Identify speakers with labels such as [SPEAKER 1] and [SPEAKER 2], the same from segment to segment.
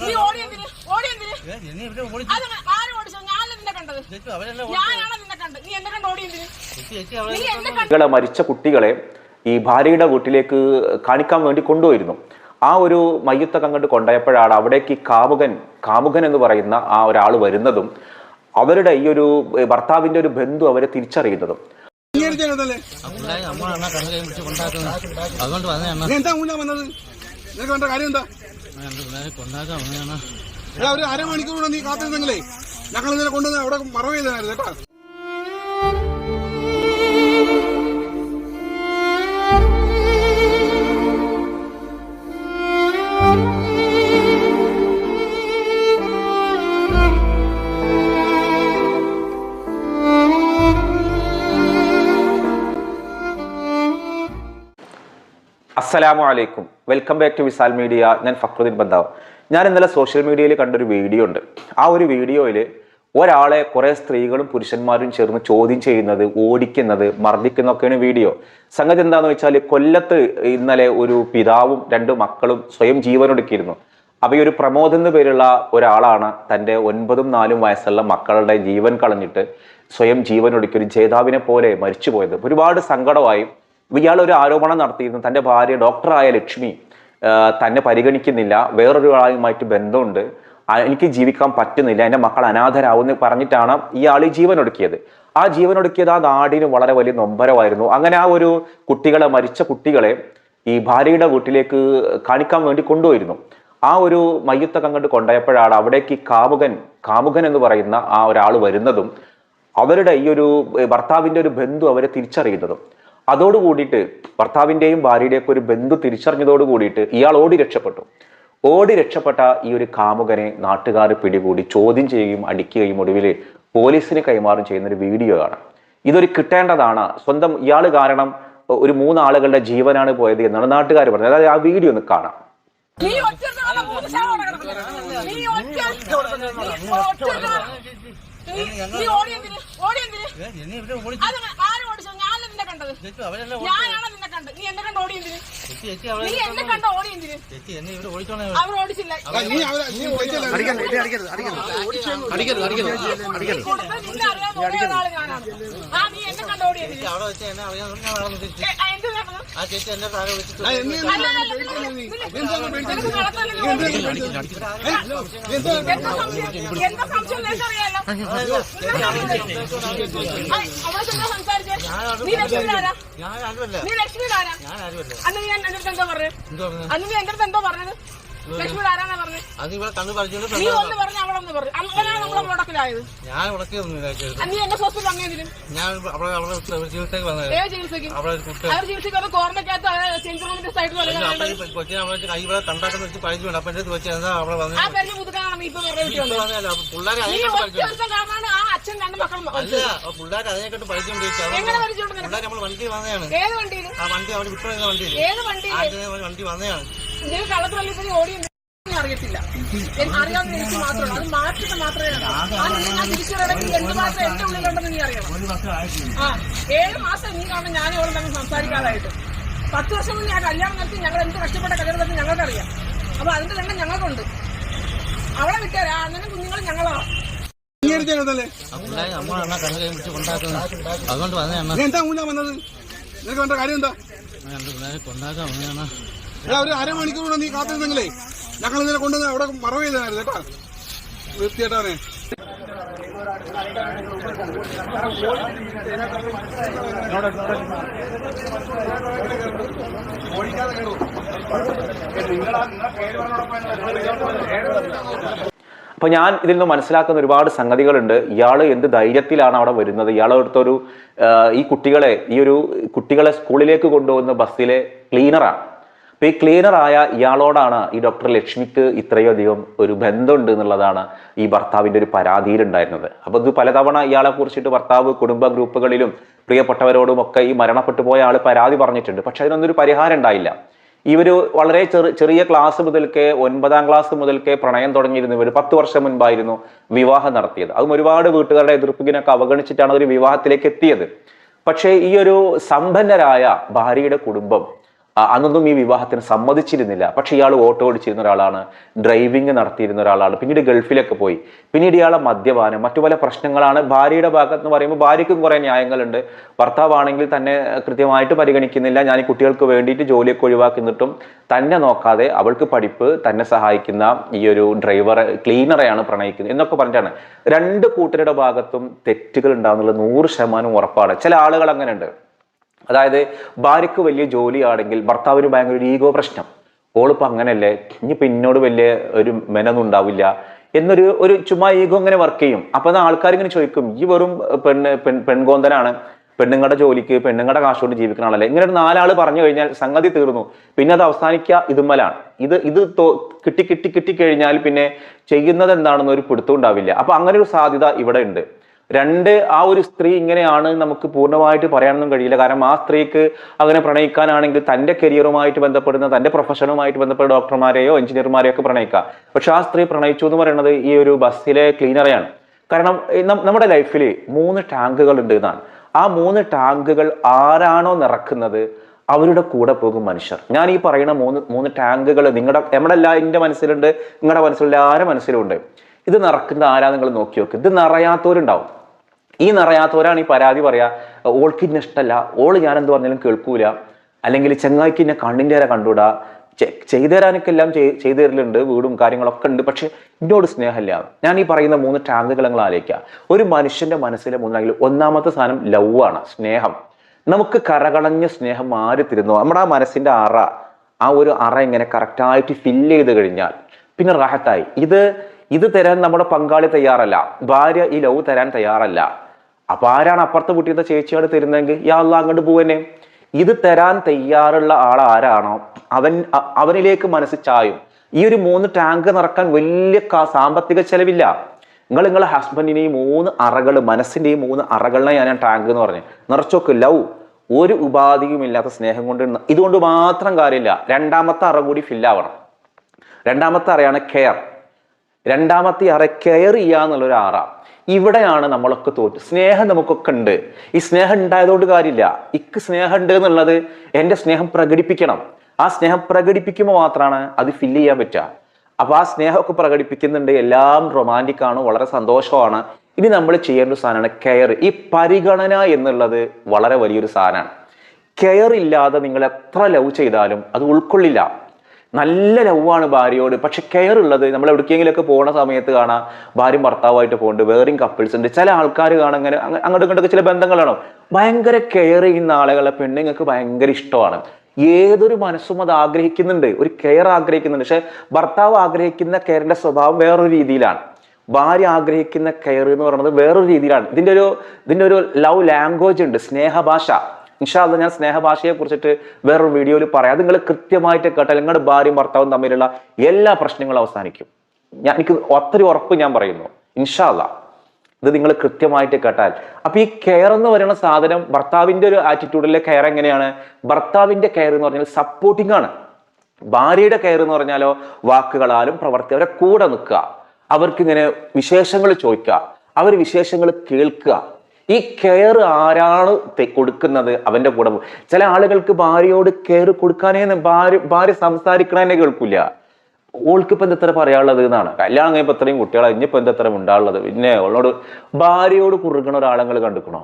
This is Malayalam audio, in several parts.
[SPEAKER 1] നീ ഓടിയെന്തിന്? ഓടിയെന്തിന്? അത് ആര് ഓടിച്ചോ ഞാനല്ല നിന്നെ കണ്ടത്. ഞാനാണ് നിന്നെ കണ്ടത്. നീ എന്നെ കണ്ട് ഓടിയെന്തിന്? നീ എന്നെ കണ്ട്?
[SPEAKER 2] കുട്ടികളെ മരിച്ച കുട്ടികളെ ഈ ഭാര്യയുടെ വീട്ടിലേക്ക് കാണിക്കാൻ വേണ്ടി കൊണ്ടുപോയിരുന്നു. ആ ഒരു മയ്യത്തൊക്കെ അങ്ങോട്ട് കൊണ്ടുപോയപ്പോഴാണ് അവിടേക്ക് ഈ കാമുകൻ കാമുകൻ എന്ന് പറയുന്ന ആ ഒരാൾ വരുന്നതും അവരുടെ ഈ ഒരു ഭർത്താവിന്റെ ഒരു ബന്ധു അവരെ തിരിച്ചറിയുന്നതും.
[SPEAKER 3] അംഗീകരിച്ചല്ലേ
[SPEAKER 4] പിള്ളേരെ നമ്മളാണ് കണ്ണു കൈ പിടിച്ച് കൊണ്ടാക്കുന്നത് അതുകൊണ്ട് വന്നതാണ്
[SPEAKER 3] നീ എന്താ വന്നത്? നിനക്ക് വേണ്ട കാര്യം എന്താ?
[SPEAKER 4] കൊണ്ടാക്കാൻ
[SPEAKER 3] ഒരു അരമണിക്കൂർ നീ കാത്തിരുന്നെങ്കിലേ ഞങ്ങൾ ഇതിനെ കൊണ്ടുവന്ന് അവിടെ മറവ് ചെയ്തായിരുന്നു കേട്ടോ.
[SPEAKER 2] അസ്സലാമു അലൈക്കും. Welcome back to Visal media. ഞാൻ ഫക്രുദ്ദീൻ ബന്ധാവ് ഞാൻ ഇന്നലെ സോഷ്യൽ മീഡിയയിൽ കണ്ടൊരു വീഡിയോ ഉണ്ട്. ആ ഒരു വീഡിയോയിൽ ഒരാളെ കുറെ സ്ത്രീകളും പുരുഷന്മാരും ചേർന്ന് ചോദ്യം ചെയ്യുന്നത് ഓടിക്കുന്നത് മർദ്ദിക്കുന്നൊക്കെയാണ് വീഡിയോ. സംഗതി എന്താണെന്ന് വെച്ചാൽ കൊല്ലത്ത് ഇന്നലെ ഒരു പിതാവും രണ്ട് മക്കളും സ്വയം ജീവനൊടുക്കിയിരുന്നു. അപ്പോൾ ഈ ഒരു പ്രമോദ് എന്ന് പേരുള്ള ഒരാളാണ് തന്റെ ഒൻപതും നാലും വയസ്സുള്ള മക്കളുടെ ജീവൻ കളഞ്ഞിട്ട് സ്വയം ജീവനൊടുക്കി ഒരു ജേതാവിനെ പോലെ മരിച്ചു പോയത് ഒരുപാട് സങ്കടമായി ഇയാൾ ഒരു ആരോപണം നടത്തിയിരുന്നു. തന്റെ ഭാര്യ ഡോക്ടറായ ലക്ഷ്മി തന്നെ പരിഗണിക്കുന്നില്ല. വേറൊരാളുമായിട്ട് ബന്ധമുണ്ട്. എനിക്ക് ജീവിക്കാൻ പറ്റുന്നില്ല. എന്റെ മക്കൾ അനാഥരാവുമെന്ന് പറഞ്ഞിട്ടാണ് ഇയാൾ ഈ ജീവൻ ഒടുക്കിയത്. ആ ജീവൻ ഒടുക്കിയത് ആ നാടിന് വളരെ വലിയ നൊമ്പരമായിരുന്നു. അങ്ങനെ ആ ഒരു കുട്ടികളെ മരിച്ച കുട്ടികളെ ഈ ഭാര്യയുടെ വീട്ടിലേക്ക് കാണിക്കാൻ വേണ്ടി കൊണ്ടുപോയിരുന്നു. ആ ഒരു മയ്യത്തൊക്കെ അങ്ങോട്ട് കൊണ്ടുപോയപ്പോഴാണ് അവിടേക്ക് കാമുകൻ കാമുകൻ എന്ന് പറയുന്ന ആ ഒരാൾ വരുന്നതും അവരുടെ ഈ ഒരു ഭർത്താവിന്റെ ഒരു ബന്ധു അവരെ തിരിച്ചറിയുന്നതും. അതോട് കൂടിയിട്ട് ഭർത്താവിന്റെയും ഭാര്യയുടെയൊക്കെ ഒരു ബന്ധു തിരിച്ചറിഞ്ഞതോട് കൂടിയിട്ട് ഇയാൾ ഓടി രക്ഷപ്പെട്ടു. ഓടി രക്ഷപ്പെട്ട ഈ ഒരു കാമുകനെ നാട്ടുകാർ പിടികൂടി ചോദ്യം ചെയ്യുകയും അടിക്കുകയും ഒടുവിൽ പോലീസിന് കൈമാറും ചെയ്യുന്ന ഒരു വീഡിയോ ആണ്. ഇതൊരു കിട്ടേണ്ടതാണ്. സ്വന്തം ഇയാൾ കാരണം ഒരു മൂന്നാളുകളുടെ ജീവനാണ് പോയത് എന്നാണ് നാട്ടുകാർ പറഞ്ഞത്. അതായത് ആ വീഡിയോ ഒന്ന് കാണാം.
[SPEAKER 1] നീ ഓടിയെന്തിന് ഓടിയെന്തിന് ആര് ഓടിച്ചോ ഞാനല്ല നിന്നെ കണ്ടത്
[SPEAKER 4] ചേച്ചി അവരെല്ലാം
[SPEAKER 1] ഞാനാണ് നിന്നെ നീ എന്നെ കണ്ട്
[SPEAKER 4] ചേച്ചി ചേച്ചി
[SPEAKER 1] നീ എന്നെ കണ്ട്
[SPEAKER 4] ഇവിടെ ഓടിച്ചോണേ
[SPEAKER 1] അവർ ഓടിച്ചില്ല. കൂട്ടത്തിൽ നിന്നെ അറിയാവുന്ന ഒരേ ഒരാൾ ഞാനാണ്. ആ നീ എന്നെ കണ്ട് ഓടിയെന്തിന്?
[SPEAKER 4] അവിടെ വെച്ച്
[SPEAKER 1] ആ,
[SPEAKER 4] ചേച്ചി എന്നെ താഴെ ആരുമല്ല
[SPEAKER 1] അന്ന് നീ എന്റെ അടുത്ത് എന്തോ പറഞ്ഞത് അന്ന് നീ എന്റെ അടുത്ത് എന്തോ പറഞ്ഞത് ലക്ഷ്മിയുടെ ആരാന്നാ പറഞ്ഞത്
[SPEAKER 4] അത് ഇവിടെ കണ്ണു പറിച്ചോണ്ട്
[SPEAKER 1] നീ ഒന്ന് പറഞ്ഞു ഒന്ന് പറഞ്ഞു. അങ്ങനെയാണ് നമ്മളെ മുടക്കിലായത്
[SPEAKER 4] ഞാൻ ഉടക്കിയൊന്നും
[SPEAKER 1] നീ എന്റെ ഹോസ്പിറ്റലിൽ അങ്ങനെയും
[SPEAKER 4] ഞാൻ അവിടെ അവിടെ ചികിത്സയ്ക്ക് വന്നത്.
[SPEAKER 1] ഏത് ചികിത്സയ്ക്ക്?
[SPEAKER 4] അവിടെ
[SPEAKER 1] അവർ ചികിത്സയ്ക്ക് വന്ന് കോർണക്കകത്ത് ചെഞ്ചു റൂമിന്റെ സൈഡിൽ
[SPEAKER 4] കൊച്ചിനെ അവിടെ കൈ ഇവിടെ കണ്ടാക്കുന്ന വെച്ച് പഴിച്ചുണ്ട് അപ്പൊ എന്റെ വെച്ച് എന്താ അവിടെ വന്നത്
[SPEAKER 1] ആ പേരിന് പുതുക്കാനാണ് നീ ഇപ്പൊ
[SPEAKER 4] പിള്ളേരെ
[SPEAKER 1] ആ അച്ഛൻ രണ്ട് മക്കളും
[SPEAKER 4] അല്ല പിള്ളേരെ അതിനെക്കാട്ട്? പിള്ളേർ നമ്മൾ വണ്ടി വന്നതാണ്.
[SPEAKER 1] ഏത് വണ്ടിയിൽ
[SPEAKER 4] ആ വണ്ടി അവിടെ വിട്ടു വണ്ടിയില്ലേ
[SPEAKER 1] ഏത്
[SPEAKER 4] വണ്ടി വണ്ടി വന്നതാണ്.
[SPEAKER 1] നിങ്ങൾ കള്ളത്തിലല്ലേ പോയി ഓടി അറിയത്തില്ല. അറിയാവുന്ന എനിക്ക് മാത്രമേ അത് മാറ്റിട്ട് മാത്രമേ അറിയൂ. ആ നീ ആ തിരിച്ചറിയണമെങ്കിൽ എന്ത് മാത്രം എന്റെ ഉള്ളിലുണ്ടെന്ന് നീ അറിയണം. ആ ഏഴ് മാസം നീ കാണും ഞാനും അവളും തമ്മിൽ സംസാരിക്കാതായിട്ട്. പത്ത് വർഷം മുന്നേ ആ കല്യാണം നടത്തി ഞങ്ങൾ എന്ത് കഷ്ടപ്പെട്ട കല്യാണം നടത്തി ഞങ്ങൾക്കറിയാം. അപ്പൊ അതിന്റെ തന്നെ ഞങ്ങൾക്കുണ്ട്. അവളെ വിട്ടേരാ അങ്ങനെ കുഞ്ഞുങ്ങൾ ഞങ്ങളാ.
[SPEAKER 4] അതുകൊണ്ട്
[SPEAKER 3] എന്താ വന്നത്? നിനക്ക് വേണ്ട കാര്യം എന്താ?
[SPEAKER 4] കൊണ്ടാക്കാം കൊണ്ടാക്കാൻ
[SPEAKER 3] എടാ ഒരു അരമണിക്കൂർ നീ കാത്തിരുന്നെങ്കിലേ ഞങ്ങൾ ഇതിനെ കൊണ്ടുവന്ന് അവിടെ മറവ് ചെയ്തായിരുന്നു വൃത്തിയേട്ടാണ്
[SPEAKER 2] അപ്പൊ ഞാൻ ഇതിൽ നിന്ന് മനസ്സിലാക്കുന്ന ഒരുപാട് സംഗതികളുണ്ട്. ഇയാൾ എന്ത് ധൈര്യത്തിലാണ് അവിടെ വരുന്നത്? ഇയാൾ അടുത്തൊരു ഈ കുട്ടികളെ ഈ ഒരു കുട്ടികളെ സ്കൂളിലേക്ക് കൊണ്ടുപോകുന്ന ബസ്സിലെ ക്ലീനറാണ്. അപ്പൊ ഈ ക്ലീനറായ ഇയാളോടാണ് ഈ ഡോക്ടർ ലക്ഷ്മിക്ക് ഇത്രയും അധികം ഒരു ബന്ധമുണ്ട് എന്നുള്ളതാണ് ഈ ഭർത്താവിന്റെ ഒരു പരാതിയിലുണ്ടായിരുന്നത് അപ്പൊ ഇത് പലതവണ ഇയാളെ കുറിച്ചിട്ട് ഭർത്താവ് കുടുംബ ഗ്രൂപ്പുകളിലും പ്രിയപ്പെട്ടവരോടും ഒക്കെ ഈ മരണപ്പെട്ടു പോയ ആൾ പരാതി പറഞ്ഞിട്ടുണ്ട്. പക്ഷെ അതിനൊന്നും ഒരു പരിഹാരം ഉണ്ടായില്ല. ഇവർ വളരെ ചെറു ചെറിയ ക്ലാസ് മുതൽക്കേ ഒൻപതാം ക്ലാസ് മുതൽക്കേ പ്രണയം തുടങ്ങിയിരുന്നു. ഇവർ പത്ത് വർഷം മുൻപായിരുന്നു വിവാഹം നടത്തിയത്. അതും ഒരുപാട് വീട്ടുകാരുടെ എതിർപ്പിനൊക്കെ അവഗണിച്ചിട്ടാണ് ഒരു വിവാഹത്തിലേക്ക് എത്തിയത്. പക്ഷേ ഈ ഒരു സമ്പന്നരായ ഭാര്യയുടെ കുടുംബം അന്നൊന്നും ഈ വിവാഹത്തിന് സമ്മതിച്ചിരുന്നില്ല. പക്ഷെ ഇയാൾ ഓട്ടോ ഓടിച്ചിരുന്ന ഒരാളാണ് ഡ്രൈവിംഗ് നടത്തിയിരുന്ന ഒരാളാണ്. പിന്നീട് ഗൾഫിലൊക്കെ പോയി. പിന്നീട് ഇയാളെ മദ്യപാനം മറ്റു പല പ്രശ്നങ്ങളാണ് ഭാര്യയുടെ ഭാഗത്ത് എന്ന് പറയുമ്പോൾ ഭാര്യയ്ക്കും കുറേ ന്യായങ്ങളുണ്ട്. ഭർത്താവാണെങ്കിൽ തന്നെ കൃത്യമായിട്ട് പരിഗണിക്കുന്നില്ല. ഞാൻ ഈ കുട്ടികൾക്ക് വേണ്ടിയിട്ട് ജോലിയൊക്കെ ഒഴിവാക്കുന്നിട്ടും തന്നെ നോക്കാതെ അവൾക്ക് പഠിപ്പ് തന്നെ സഹായിക്കുന്ന ഈ ഒരു ഡ്രൈവർ ക്ലീനറെയാണ് പ്രണയിക്കുന്നത് എന്നൊക്കെ പറഞ്ഞിട്ടാണ്. രണ്ട് കൂട്ടരുടെ ഭാഗത്തും തെറ്റുകൾ ഉണ്ടാകുന്നുള്ള നൂറ് ശതമാനം ഉറപ്പാണ്. ചില ആളുകൾ അങ്ങനെ ഉണ്ട് അതായത് ഭാര്യയ്ക്ക് വലിയ ജോലിയാണെങ്കിൽ ഭർത്താവിന് ഭയങ്കര ഒരു ഈഗോ പ്രശ്നം. ഓളിപ്പോ അങ്ങനെയല്ലേ? ഇനി പിന്നോട് വലിയ ഒരു മെനൊന്നും ഉണ്ടാവില്ല. എന്നൊരു ഒരു ചുമ്മാ ഈഗോ ഇങ്ങനെ വർക്ക് ചെയ്യും. അപ്പൊ ആൾക്കാർ ഇങ്ങനെ ചോദിക്കും ഈ വെറും പെണ്ണ് പെൺ പെൺകോന്തനാണ്? പെണ്ണുങ്ങളുടെ ജോലിക്ക് പെണ്ണുങ്ങളുടെ കാശ് കൊണ്ട് ജീവിക്കുന്ന ആളല്ലേ? ഇങ്ങനെ ഒരു നാലാൾ പറഞ്ഞു കഴിഞ്ഞാൽ സംഗതി തീർന്നു. പിന്നെ അത് അവസാനിക്കുക ഇതുമ്മലാണ്. ഇത് ഇത് കിട്ടി കിട്ടി കിട്ടി കഴിഞ്ഞാൽ പിന്നെ ചെയ്യുന്നത് എന്താണെന്നൊരു പിടുത്തം ഉണ്ടാവില്ല. അപ്പൊ അങ്ങനെ ഒരു സാധ്യത ഇവിടെ ഉണ്ട്. രണ്ട് ആ ഒരു സ്ത്രീ ഇങ്ങനെയാണ് നമുക്ക് പൂർണമായിട്ട് പറയാനൊന്നും കഴിയില്ല. കാരണം ആ സ്ത്രീക്ക് അങ്ങനെ പ്രണയിക്കാനാണെങ്കിൽ തന്റെ കരിയറുമായിട്ട് ബന്ധപ്പെടുന്ന തന്റെ പ്രൊഫഷനുമായിട്ട് ബന്ധപ്പെട്ട ഡോക്ടർമാരെയോ എഞ്ചിനീയർമാരെയോ ഒക്കെ പ്രണയിക്കാം. പക്ഷെ ആ സ്ത്രീ പ്രണയിച്ചു എന്ന് പറയുന്നത് ഈ ഒരു ബസ്സിലെ ക്ലീനറെയാണ്. കാരണം നമ്മുടെ ലൈഫിൽ മൂന്ന് ടാങ്കുകൾ ഉണ്ട് എന്നാണ്. ആ മൂന്ന് ടാങ്കുകൾ ആരാണോ നിറക്കുന്നത് അവരുടെ കൂടെ പോകും മനുഷ്യർ. ഞാൻ ഈ പറയുന്ന മൂന്ന് മൂന്ന് ടാങ്കുകൾ നിങ്ങളുടെ നമ്മുടെ എല്ലാ എന്റെ മനസ്സിലുണ്ട് നിങ്ങളുടെ മനസ്സിലുള്ള ആരുടെ മനസ്സിലുണ്ട് ഇത് നിറക്കുന്ന ആരാ നിങ്ങൾ നോക്കി നോക്ക്. ഇത് നിറയാത്തവരുണ്ടാവും. ഈ നിറയാത്തവരാണ് ഈ പരാതി പറയാ ഓൾക്ക് ഇന്നെ ഇഷ്ടമല്ല ഓൾ ഞാൻ എന്ത് പറഞ്ഞാലും കേൾക്കൂല. അല്ലെങ്കിൽ ചെങ്ങായിക്ക് ഇന്നെ കണ്ണിന്റെ വരെ കണ്ടുവിടാ ചെയ്തു തരാനൊക്കെ എല്ലാം ചെയ്- ചെയ്തു തരലുണ്ട് വീടും കാര്യങ്ങളൊക്കെ ഉണ്ട്. പക്ഷെ എന്നോട് സ്നേഹമില്ല. ഞാൻ ഈ പറയുന്ന മൂന്ന് ടാങ്കുകൾ നിങ്ങൾ ആലോചിക്കുക. ഒരു മനുഷ്യന്റെ മനസ്സിലെ മൂന്നാണെങ്കിൽ ഒന്നാമത്തെ സാധനം ലവ് ആണ് സ്നേഹം. നമുക്ക് കരകളഞ്ഞ സ്നേഹം ആര് തരുന്നു? നമ്മുടെ ആ മനസ്സിന്റെ അറ ആ ഒരു അറ ഇങ്ങനെ കറക്റ്റായിട്ട് ഫില്ല് ചെയ്ത് കഴിഞ്ഞാൽ പിന്നെ റാഹത്തായി. ഇത് ഇത് തരാൻ നമ്മുടെ പങ്കാളി തയ്യാറല്ല. ഭാര്യ ഈ ലവ് തരാൻ തയ്യാറല്ല. അപ്പൊ ആരാണ് അപ്പുറത്തെ വീട്ടിലത്തെ ചേച്ചിയോട് തരുന്നതെങ്കിൽ യാ അല്ലാ അങ്ങോട്ട് പോവന്നെ. ഇത് തരാൻ തയ്യാറുള്ള ആൾ ആരാണോ അവൻ അവനിലേക്ക് മനസ്സ് ചായും. ഈ ഒരു മൂന്ന് ടാങ്ക് നിറക്കാൻ വലിയ സാമ്പത്തിക ചെലവില്ല. നിങ്ങൾ നിങ്ങളുടെ ഹസ്ബൻഡിനെയും മൂന്ന് അറകൾ മനസ്സിന്റെയും മൂന്ന് അറകളിനെ ഞാൻ ടാങ്ക് എന്ന് പറഞ്ഞു. നിറച്ചോക്ക് ലവ് ഒരു ഉപാധിയും ഇല്ലാത്ത സ്നേഹം കൊണ്ട് ഇതുകൊണ്ട് മാത്രം കാര്യമില്ല. രണ്ടാമത്തെ അറ കൂടി ഫില്ലാവണം രണ്ടാമത്തെ അറയാണ് കെയർ രണ്ടാമത്തെ അറ കെയർ ചെയ്യുക എന്നുള്ളൊരു ആറ. ഇവിടെയാണ് നമ്മളൊക്കെ തോറ്റ് സ്നേഹം നമുക്കൊക്കെ ഉണ്ട്. ഈ സ്നേഹം ഉണ്ടായതുകൊണ്ട് കാര്യമില്ല. ഇക്ക് സ്നേഹം ഉണ്ട് എന്നുള്ളത് എന്റെ സ്നേഹം പ്രകടിപ്പിക്കണം. ആ സ്നേഹം പ്രകടിപ്പിക്കുമ്പോൾ മാത്രമാണ് അത് ഫില്ല് ചെയ്യാൻ പറ്റുക. അപ്പോൾ ആ സ്നേഹമൊക്കെ പ്രകടിപ്പിക്കുന്നുണ്ട്. എല്ലാം റൊമാന്റിക് ആണ്. വളരെ സന്തോഷമാണ്. ഇനി നമ്മൾ ചെയ്യേണ്ട ഒരു സാധനമാണ് കെയർ. ഈ പരിഗണന എന്നുള്ളത് വളരെ വലിയൊരു സാധനമാണ്. കെയർ ഇല്ലാതെ നിങ്ങൾ എത്ര ലവ് ചെയ്താലും അത് ഉൾക്കൊള്ളില്ല. നല്ല ലവാണ് ഭാര്യയോട്. പക്ഷെ കെയർ ഉള്ളത് നമ്മൾ എവിടേക്കെങ്കിലൊക്കെ പോകുന്ന സമയത്ത് കാണാം. ഭാര്യയും ഭർത്താവായിട്ട് പോകുന്നുണ്ട് വേറെയും കപ്പിൾസ് ഉണ്ട്. ചില ആൾക്കാർ കാണാൻ അങ്ങനെ അങ്ങ- അങ്ങോട്ടും ഇങ്ങോട്ടൊക്കെ ചില ബന്ധങ്ങളാണോ ഭയങ്കര കെയർ ചെയ്യുന്ന ആളുകളെ പെണ്ണുങ്ങൾക്ക് ഭയങ്കര ഇഷ്ടമാണ്. ഏതൊരു മനസ്സും അത് ആഗ്രഹിക്കുന്നുണ്ട്. ഒരു കെയർ ആഗ്രഹിക്കുന്നുണ്ട്. പക്ഷെ ഭർത്താവ് ആഗ്രഹിക്കുന്ന കെയറിന്റെ സ്വഭാവം വേറൊരു രീതിയിലാണ്. ഭാര്യ ആഗ്രഹിക്കുന്ന കെയർ എന്ന് പറയുന്നത് വേറൊരു രീതിയിലാണ്. ഇതിന്റെ ഒരു ഇതിന്റെ ഒരു ലവ് ലാംഗ്വേജ് ഉണ്ട്. സ്നേഹഭാഷ. ഇൻഷാല്ല ഞാൻ സ്നേഹഭാഷയെ കുറിച്ചിട്ട് വേറൊരു വീഡിയോയിൽ പറയാം. അത് നിങ്ങൾ കൃത്യമായിട്ട് കേട്ടാൽ നിങ്ങളുടെ ഭാര്യയും ഭർത്താവും തമ്മിലുള്ള എല്ലാ പ്രശ്നങ്ങളും അവസാനിക്കും. ഞാൻ എനിക്ക് ഒത്തിരി ഉറപ്പ് ഞാൻ പറയുന്നു. ഇൻഷാല്ല ഇത് നിങ്ങൾ കൃത്യമായിട്ട് കേട്ടാൽ. അപ്പൊ ഈ കെയർ എന്ന് പറയുന്ന സാധനം ഭർത്താവിന്റെ ഒരു ആറ്റിറ്റ്യൂഡിലെ കെയർ എങ്ങനെയാണ്? ഭർത്താവിന്റെ കെയർ എന്ന് പറഞ്ഞാൽ സപ്പോർട്ടിംഗ് ആണ്. ഭാര്യയുടെ കെയർ എന്ന് പറഞ്ഞാലോ വാക്കുകളാലും പ്രവർത്തി അവരെ കൂടെ നിൽക്കുക. അവർക്ക് ഇങ്ങനെ വിശേഷങ്ങൾ ചോദിക്കുക. അവർ വിശേഷങ്ങൾ കേൾക്കുക. ഈ കെയർ ആരാണ് കൊടുക്കുന്നത്? അവന്റെ കൂടെ ചില ആളുകൾക്ക് ഭാര്യയോട് കെയർ കൊടുക്കാനേ ഭാര്യ ഭാര്യ സംസാരിക്കണേ കേൾക്കില്ല ഓൾക്ക് ഇപ്പം എന്തത്ര പറയാനുള്ളത് എന്നാണ്. കല്യാണം കഴിയുമ്പോൾ ഇത്രയും കുട്ടികളെ ഇനിയിപ്പോ എന്തത്ര ഉണ്ടാവുള്ളത് പിന്നെ അവളോട് ഭാര്യയോട് കുറുകണ ഒരാളങ്ങൾ കണ്ടുക്കണോ?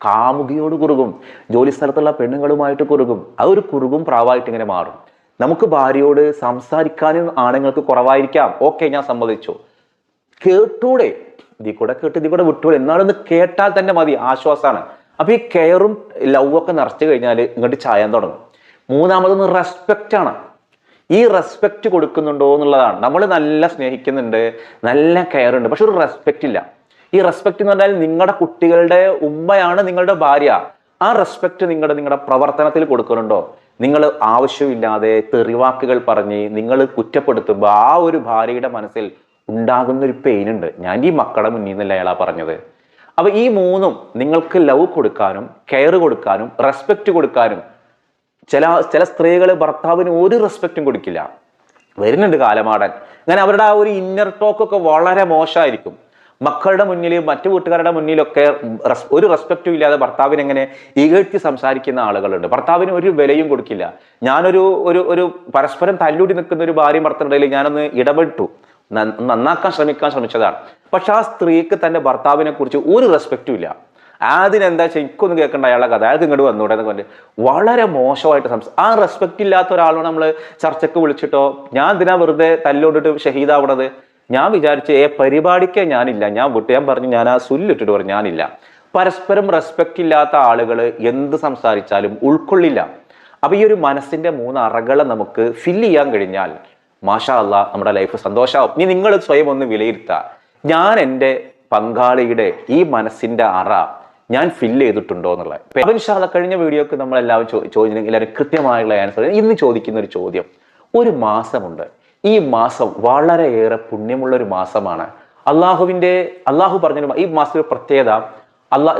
[SPEAKER 2] കാമുകിയോട് കുറുകും. ജോലി സ്ഥലത്തുള്ള പെണ്ണുങ്ങളുമായിട്ട് കുറുകും. അതൊരു കുറുകും പ്രാവായിട്ട് ഇങ്ങനെ മാറും. നമുക്ക് ഭാര്യയോട് സംസാരിക്കാനും ആണുങ്ങൾക്ക് കുറവായിരിക്കാം. ഓക്കെ ഞാൻ സമ്മതിച്ചു. കേട്ടൂടെ? ഇതിൽ കൂടെ കേട്ട് ഇതിൽ കൂടെ വിട്ടുപോയി. എന്നാലൊന്ന് കേട്ടാൽ തന്നെ മതി ആശ്വാസമാണ്. അപ്പൊ ഈ കെയറും ലവ് ഒക്കെ നിറച്ചു കഴിഞ്ഞാൽ ഇങ്ങോട്ട് ചായാൻ തുടങ്ങും. മൂന്നാമതൊന്ന് റെസ്പെക്റ്റ് ആണ്. ഈ റെസ്പെക്റ്റ് കൊടുക്കുന്നുണ്ടോ എന്നുള്ളതാണ്. നമ്മൾ നല്ല സ്നേഹിക്കുന്നുണ്ട് നല്ല കെയർ ഉണ്ട് പക്ഷെ ഒരു റെസ്പെക്റ്റ് ഇല്ല. ഈ റെസ്പെക്റ്റ് എന്ന് പറഞ്ഞാൽ നിങ്ങളുടെ കുട്ടികളുടെ ഉമ്മയാണ് നിങ്ങളുടെ ഭാര്യ. ആ റെസ്പെക്റ്റ് നിങ്ങളുടെ നിങ്ങളുടെ പ്രവർത്തനത്തിൽ കൊടുക്കുന്നുണ്ടോ? നിങ്ങൾ ആവശ്യമില്ലാതെ തെറിവാക്കുകൾ പറഞ്ഞ് നിങ്ങൾ കുറ്റപ്പെടുത്തുമ്പോൾ ആ ഒരു ഭാര്യയുടെ മനസ്സിൽ ഉണ്ടാകുന്ന ഒരു പെയിൻ ഉണ്ട്. ഞാൻ ഈ മക്കളുടെ മുന്നിൽ നിന്നല്ല അയാളാ പറഞ്ഞത്. അപ്പൊ ഈ മൂന്നും നിങ്ങൾക്ക് ലവ് കൊടുക്കാനും കെയർ കൊടുക്കാനും റെസ്പെക്റ്റ് കൊടുക്കാനും ചില ചില സ്ത്രീകൾ ഭർത്താവിന് ഒരു റെസ്പെക്റ്റും കൊടുക്കില്ല. വരുന്നുണ്ട് കാലമാടൻ. അങ്ങനെ അവരുടെ ആ ഒരു ഇന്നർ ടോക്ക് ഒക്കെ വളരെ മോശമായിരിക്കും. മക്കളുടെ മുന്നിൽ മറ്റു വീട്ടുകാരുടെ മുന്നിലൊക്കെ ഒരു റെസ്പെക്റ്റും ഇല്ലാതെ ഭർത്താവിനെ എങ്ങനെ ഇകഴ്ത്തി സംസാരിക്കുന്ന ആളുകളുണ്ട്. ഭർത്താവിന് ഒരു വിലയും കൊടുക്കില്ല. ഞാനൊരു ഒരു ഒരു പരസ്പരം തല്ലൂടി നിൽക്കുന്ന ഒരു ഭാര്യ ഭർത്തനിടയിൽ ഞാനൊന്ന് ഇടപെട്ടു. നന്നാക്കാൻ ശ്രമിക്കാൻ ശ്രമിച്ചതാണ്. പക്ഷെ ആ സ്ത്രീക്ക് തന്റെ ഭർത്താവിനെ കുറിച്ച് ഒരു റെസ്പെക്റ്റും ഇല്ല. അതിനെന്താ വെച്ചാൽ എനിക്കൊന്നും കേൾക്കേണ്ട അയാളെ കഥ. അയാൾക്ക് ഇങ്ങോട്ട് വന്നൂടെ എന്നൊക്കെ പറഞ്ഞ് വളരെ മോശമായിട്ട് സംസാ ആ റെസ്പെക്റ്റ് ഇല്ലാത്ത ഒരാളോട് നമ്മൾ ചർച്ചയ്ക്ക് വിളിച്ചിട്ടോ ഞാൻ എന്തിനാ വെറുതെ തല്ലോണ്ടിട്ട് ഷഹീദാവണത്? ഞാൻ വിചാരിച്ചു ഏ പരിപാടിക്കേ ഞാനില്ല. ഞാൻ വിട്ടു ഞാൻ പറഞ്ഞു ഞാൻ ആ സുല്ലിട്ടിട്ട് പറഞ്ഞു ഞാനില്ല. പരസ്പരം റെസ്പെക്റ്റ് ഇല്ലാത്ത ആളുകൾ എന്ത് സംസാരിച്ചാലും ഉൾക്കൊള്ളില്ല. അപ്പൊ ഈ ഒരു മനസ്സിന്റെ മൂന്ന് അറകളെ നമുക്ക് ഫില്ല് ചെയ്യാൻ കഴിഞ്ഞാൽ മാഷാ അല്ലാ നമ്മുടെ ലൈഫ് സന്തോഷമാവും ഇനി നിങ്ങൾ സ്വയം ഒന്ന് വിലയിരുത്തുക ഞാൻ എന്റെ പങ്കാളിയുടെ ഈ മനസ്സിന്റെ അറ ഞാൻ ഫില്ല് ചെയ്തിട്ടുണ്ടോ എന്നുള്ളത് അപ്പൊ ഇൻഷാല്ല കഴിഞ്ഞ വീഡിയോക്ക് നമ്മൾ എല്ലാവരും ചോദിച്ചു എല്ലാവരും കൃത്യമായുള്ള ആൻസർ ഇന്ന് ചോദിക്കുന്ന ഒരു ചോദ്യം. ഒരു മാസമുണ്ട്. ഈ മാസം വളരെയേറെ പുണ്യമുള്ള ഒരു മാസമാണ്. അള്ളാഹുവിന്റെ അള്ളാഹു പറഞ്ഞ ഈ മാസത്തിൽ പ്രത്യേകത അള്ളാ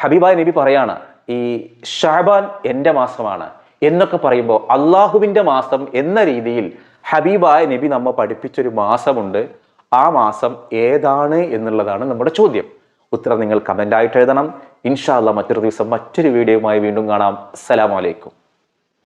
[SPEAKER 2] ഹബീബായ് നബി പറയാണ് ഈ ഷാബാൻ എന്റെ മാസമാണ് എന്നൊക്കെ പറയുമ്പോൾ അള്ളാഹുവിന്റെ മാസം എന്ന രീതിയിൽ ഹബീബായ നബി നമ്മ പഠിപ്പിച്ചൊരു മാസമുണ്ട്. ആ മാസം ഏതാണ് എന്നുള്ളതാണ് നമ്മുടെ ചോദ്യം. ഉത്തരം നിങ്ങൾ കമന്റ് ആയിട്ട് എഴുതണം. ഇൻഷാല്ല മറ്റൊരു ദിവസം മറ്റൊരു വീഡിയോയുമായി വീണ്ടും കാണാം. അസ്സലാമലൈക്കും